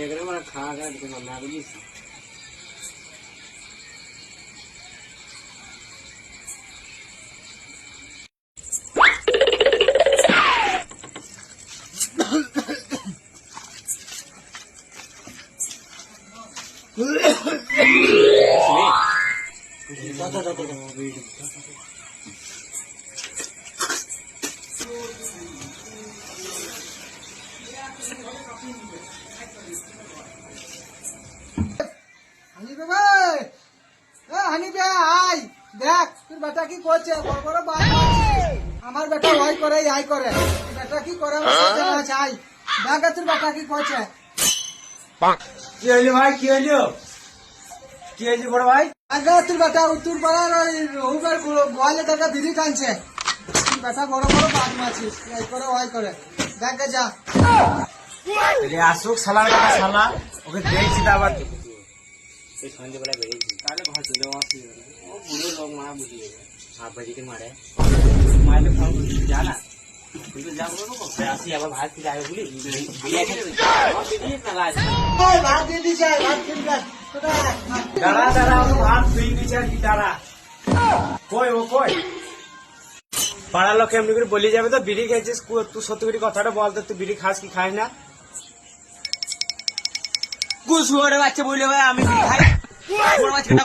ఎక్కడ మనం కాగడుతున్నాం నాకు తీసి వీడు দেখ তোর বেটা কি করছে? বড় বড় আমার বেটা ওই করে আই করে। বেটা কি করে? দেখ তোর বেটা কি করছে। কি হইল ভাই? কি হইল? কি হয়েছে বড় ভাই? আগে তোর বেটা উত্তর পাড়ার ওই রহুবের গোয়ালে টাকা বিড়ি টানছে। বেটা বড় বড় বাদ মারছিস এই করে ওই করে। দেখ যা। আসুক সালার কথা সালা ওকে দেখছি তো আবার। এই সন্ধ্যেবেলা বেরিয়েছি। তাহলে ঘর চলে। ও বুড়ো লোক মা বুঝি যাবে হাত বাজিতে মারে? মারলে ফোন করছি যা না। কিন্তু যা বলব আসি আবার ভাত খেতে আগে বলি। বিয়ে খেতে আমার বেরিয়ে না লাজ এই ভাত দিয়ে দিছে ভাত খেয়ে দাঁড়া দাঁড়া ভাত তুই দিচ্ছে আর কি দাঁড়া। কই ও কই? পাড়ার লোক এমনি করে বলি যাবে তো বিড়ি খেয়েছিস তুই সত্যি করে কথাটা বল তো তুই বিড়ি খাস কি খাস না? কুসুয়ারে বাচ্চা বললে ভাই আমি খাই। বাচ্চাটা